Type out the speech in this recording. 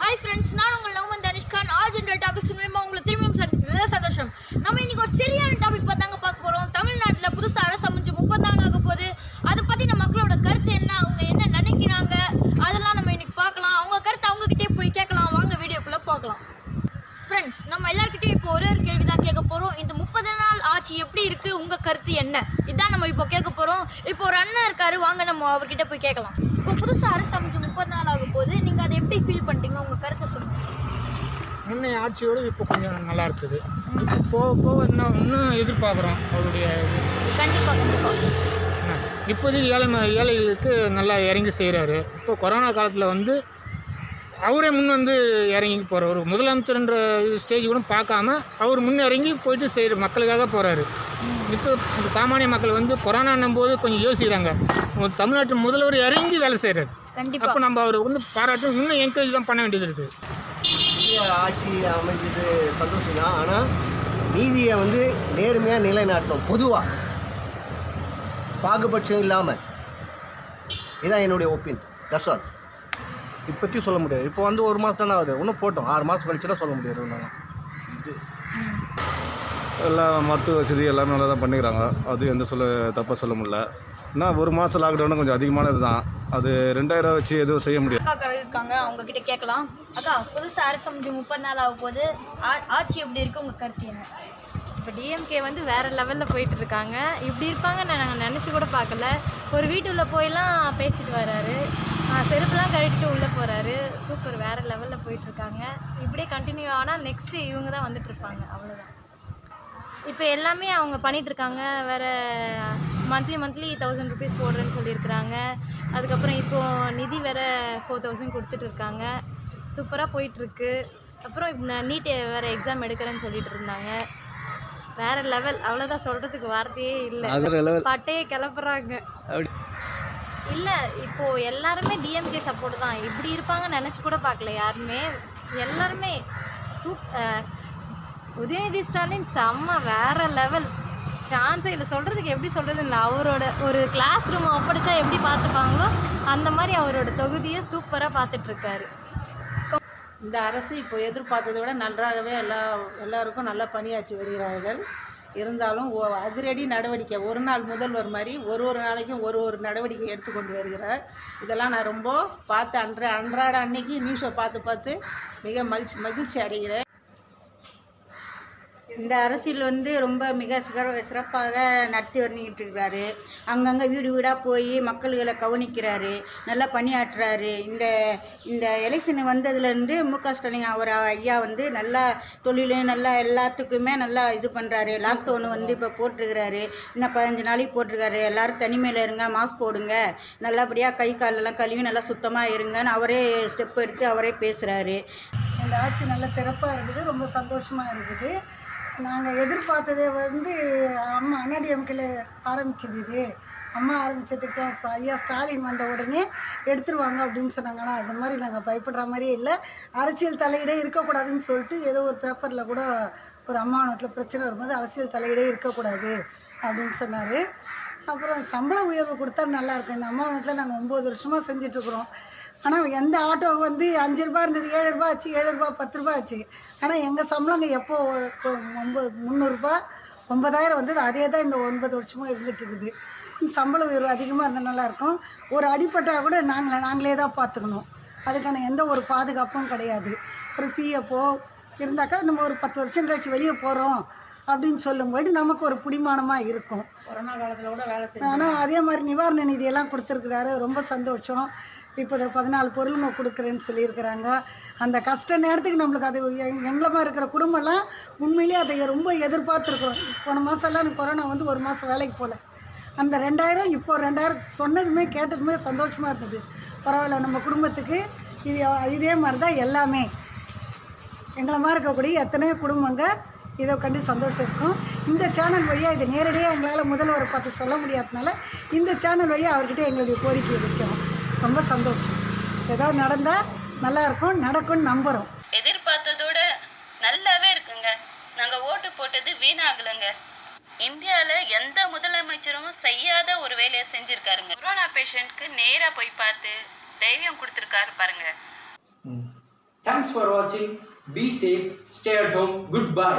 Hi friends நான் உங்கள் love Tanishkhan all general topics மூலமா உங்களை திரும்பியும் சந்திக்கிறது சந்தோஷம். நம்ம இன்னைக்கு ஒரு சரியான டாபிக் பார்த்தாங்க பார்க்க போகிறோம் தமிழ்நாட்டில் புதுசாக அரசு அமைஞ்சு முப்பது நாள் ஆக போகுது. அதை பற்றி நம்ம மக்களோட கருத்து என்ன? அவங்க என்ன நினைக்கிறாங்க? அதெல்லாம் நம்ம இன்னைக்கு பார்க்கலாம். அவங்க கருத்து அவங்கக்கிட்டே போய் கேட்கலாம். வாங்க வீடியோக்குள்ளே பார்க்கலாம் ஃப்ரெண்ட்ஸ் நம்ம எல்லாருக்கிட்டையும் இப்போ ஒரே ஒரு கேள்வி தான் கேட்க போகிறோம் இந்த முப்பது நாள் ஆட்சி எப்படி இருக்குது உங்கள் கருத்து என்ன? இதுதான் நம்ம இப்போ கேட்க போகிறோம் இப்போ ஒரு அண்ணன் இருக்காரு. வாங்க நம்ம அவர்கிட்ட போய் கேட்கலாம். இப்போ புதுசாக அரசு அமைச்சு முப்பது நாள் ஆக போகுது நீங்க அதை எப்படி ஃபீல் பண்றீங்க உங்க கருத்தை சொல்லுங்க முன்னைய ஆட்சியோடு இப்போ கொஞ்சம் நல்லா இருக்குது. இப்போ போக போக இன்னும் இன்னும் எதிர்பார்க்குறோம் அவருடைய என்ன, இப்போதைக்கு ஏழை ஏழைகளுக்கு நல்லா இறங்கி செய்கிறாரு இப்போ கொரோனா காலத்தில் வந்து அவரே முன் வந்து இறங்கி போகிறார் ஒரு முதலமைச்சர்ன்ற ஸ்டேஜ் கூட பார்க்காம அவர் முன் இறங்கி போயிட்டு செய்கிற மக்களுக்காக போகிறாரு இப்போ சாமானிய மக்கள் வந்து கொரோனான்னும் போது கொஞ்சம் யோசிக்கிறாங்க. தமிழ்நாட்டு முதல்வர் இறங்கி வேலை செய்கிறாரு அப்போ நம்ம அவர் வந்து பாராட்டு இன்னும் என்கரேஜ் தான் பண்ண வேண்டியது இருக்குது ஆட்சி அமைஞ்சது சந்தோஷம் தான் ஆனால் நீதியை வந்து நேர்மையாக நிலைநாட்டணும் பொதுவாக பாகுபட்சம் இல்லாமல் இதுதான் என்னுடைய ஒப்பீனியன் தட்ஸ் ஆல் இப்போத்தி சொல்ல முடியாது. இப்போ வந்து ஒரு மாதம் தானே ஆகுது. இன்னும் போட்டோம். ஆறு மாதம் கழிச்சு தான் சொல்ல முடியாது ஒன்றும் எல்லா மருத்துவ வசதி எல்லாமே நல்லா தான் பண்ணிக்கிறாங்க. அது எந்த சொல்ல தப்பாக சொல்ல முடியல. என்ன ஒரு மாதம் லாக்டவுன் கொஞ்சம் அதிகமானது தான். அது ரெண்டாயிரம் வச்சு எதுவும் செய்ய முடியாது. அக்கா இருக்காங்க. அவங்க கிட்ட கேட்கலாம். அக்கா புதுசா அரசு அமைச்சு முப்பது நாள் ஆக போகுது ஆ- ஆட்சி எப்படி இருக்கு? உங்க கருத்து என்ன? இப்போ டிஎம்கே வந்து வேற லெவலில் போயிட்டு இருக்காங்க. இப்படி இருப்பாங்கன்னு நாங்கள் நினச்சி கூட பார்க்கல. ஒரு வீட்டுள்ள போயெல்லாம் பேசிட்டு வராரு. செருப்புலாம் கழட்டிட்டு உள்ளே போகிறாரு சூப்பர் வேற லெவலில் போயிட்டு இருக்காங்க. இப்படியே கண்டினியூ ஆனால் நெக்ஸ்ட் இவங்க தான் வந்துட்டு இருப்பாங்க. அவ்வளோதான் இப்போ எல்லாமே அவங்க பண்ணிட்டு இருக்காங்க வேற மந்த்லி மந்த்லி தௌசண்ட் ருபீஸ் போடுறேன்னு சொல்லியிருக்கிறாங்க. அதுக்கப்புறம் இப்போ நிதி வேற ஃபோர் தௌசண்ட் கொடுத்துட்டு இருக்காங்க சூப்பராக போயிட்டுருக்கு. அப்புறம் நீட் வேற எக்ஸாம் எடுக்கிறேன்னு சொல்லிட்டு இருந்தாங்க வேற லெவல் அவ்வளோதான் சொல்றதுக்கு வார்த்தையே இல்லை. பட்டையே கிளப்புறாங்க. இல்ல இப்போ எல்லாருமே டிஎம்கே சப்போர்ட் தான். இப்படி இருப்பாங்கன்னு நினைச்சு கூட பார்க்கல யாருமே. எல்லாருமே சூப் உதயநிதி ஸ்டாலின் செம்ம வேற லெவல் சான்ஸே இல்லை சொல்கிறதுக்கு எப்படி சொல்கிறது இல்லை. அவரோட ஒரு கிளாஸ் ரூம் ஒப்படைச்சா எப்படி பார்த்துப்பாங்களோ அந்த மாதிரி அவரோட தொகுதியை சூப்பராக பார்த்துட்ருக்காரு இந்த அரசு இப்போ எதிர்பார்த்ததை விட நன்றாகவே எல்லா எல்லாருக்கும் நல்லா பணியாற்றி வருகிறார்கள். இருந்தாலும் ஓ அதிரடி நடவடிக்கை ஒரு நாள் முதல்வர் மாதிரி ஒரு ஒரு நாளைக்கும் ஒரு ஒரு நடவடிக்கை எடுத்துக்கொண்டு வருகிறார். இதெல்லாம் நான் ரொம்ப பார்த்து அன்ற அன்றாட அன்னைக்கு நியூஸை பார்த்து பார்த்து மிக மகிழ்ச்சி மகிழ்ச்சி அடைகிறேன். இந்த அரசியல் வந்து ரொம்ப மிக சிற சிறப்பாக நடத்தி வந்துக்கிட்டு இருக்கிறாரு அங்கங்கே வீடு வீடாக போய் மக்கள்களை கவனிக்கிறாரு நல்லா பணியாற்றுறாரு. இந்த இந்த எலெக்ஷன் வந்ததுலேருந்து மு க ஸ்டாலின் அவர் ஐயா வந்து நல்லா தொழில் நல்லா எல்லாத்துக்குமே நல்லா இது பண்ணுறாரு லாக்டவுன் வந்து இப்போ போட்டிருக்கிறாரு. இன்னும் பதினஞ்சு நாளைக்கு போட்டிருக்காரு. எல்லாரும் தனிமையில் இருங்க மாஸ்க் போடுங்க. நல்லபடியாக கை காலெல்லாம் கழுவி நல்லா சுத்தமாக இருங்கன்னு அவரே ஸ்டெப் எடுத்து அவரே பேசுகிறாரு இந்த ஆட்சி நல்ல சிறப்பாக இருக்குது ரொம்ப சந்தோஷமாக இருக்குது நாங்கள் எதிர்பார்த்ததே வந்து அம்மா அண்ணாடிஎம்கில் ஆரம்பிச்சது இது. அம்மா ஆரம்பித்ததுக்கு ஐயா ஸ்டாலின் வந்த உடனே எடுத்துருவாங்க அப்படின்னு சொன்னாங்க. ஆனால் அந்த மாதிரி நாங்கள் பயப்படுற மாதிரியே இல்லை. அரசியல் தலையிடே இருக்கக்கூடாதுன்னு சொல்லிட்டு ஏதோ ஒரு பேப்பரில் கூட ஒரு அம்மாவனத்தில் பிரச்சனை வரும்போது அரசியல் தலையிடே இருக்கக்கூடாது அப்படின்னு சொன்னார். அப்புறம் சம்பள உயர்வு கொடுத்தா நல்லாயிருக்கும் இந்த அம்மாவனத்தில் நாங்கள் ஒம்பது வருஷமாக செஞ்சிட்ருக்குறோம் ஆனால் எந்த ஆட்டோ வந்து அஞ்சு ரூபா இருந்தது ஏழு ரூபா ஆச்சு ஏழு ரூபா பத்து ரூபா ஆச்சு. ஆனால் எங்கள் சம்பளங்க எப்போ இப்போ ஒம்பது முந்நூறுரூபா ஒன்பதாயிரம் வந்தது அதே தான் இந்த ஒன்பது வருஷமாக இருந்துட்டு இருக்குது. சம்பள உயர்வு அதிகமாக இருந்தால் நல்லாயிருக்கும் ஒரு அடிப்பட்டா கூட நாங்கள் நாங்களே தான் பார்த்துக்கணும். அதுக்கான எந்த ஒரு பாதுகாப்பும் கிடையாது. ஒரு பிஎஃப்ஓ இருந்தாக்கா நம்ம ஒரு பத்து வருஷம் கழிச்சு வெளியே போகிறோம் அப்படின்னு சொல்லும்போது நமக்கு ஒரு பிடிமானமாக இருக்கும். கொரோனா காலத்தில் கூட வேலை ஆனால் அதே மாதிரி நிவாரண நிதியெல்லாம் கொடுத்துருக்குறாரு. ரொம்ப சந்தோஷம். இப்போ இந்த பதினாலு பொருளுங்க கொடுக்குறேன்னு சொல்லியிருக்கிறாங்க. அந்த கஷ்ட நேரத்துக்கு நம்மளுக்கு அது எங்- இருக்கிற குடும்பம்லாம் உண்மையிலேயே அதை ரொம்ப எதிர்பார்த்துருக்குறோம். போன மாதம்லாம் எனக்கு கொரோனா வந்து ஒரு மாதம் வேலைக்கு போகல அந்த ரெண்டாயிரம் இப்போ ரெண்டாயிரம் சொன்னதுமே கேட்டதுமே சந்தோஷமாக இருந்தது. பரவாயில்ல நம்ம குடும்பத்துக்கு இது இதே மாதிரி தான் எல்லாமே. எங்களை மாதிரி இருக்கக்கூடிய எத்தனையோ குடும்பங்க இதை கண்டு சந்தோஷம் இருக்கும் இந்த சேனல் வழியாக இதை நேரடியாக எங்களால் முதல்வரை பார்த்து சொல்ல முடியாதனால இந்த சேனல் வழியாக அவர்கிட்ட எங்களுடைய கோரிக்கை வைக்கிறோம் ரொம்ப சந்தோஷம். ஏதாவது நடந்தால் நல்லா இருக்கும் நடக்கும்னு நம்புகிறோம் எதிர்பார்த்ததோட நல்லாவே இருக்குங்க. நாங்க ஓட்டு போட்டது வீணாகலைங்க. இந்தியால எந்த முதலமைச்சரும் செய்யாத ஒரு வேலையை செஞ்சிருக்காருங்க. கொரோனா பேஷண்ட்க்கு நேரா போய் பார்த்து தைரியம் கொடுத்துருக்காரு பாருங்க. தேங்க்ஸ் ஃபார் வாட்சிங் be safe stay at home good bye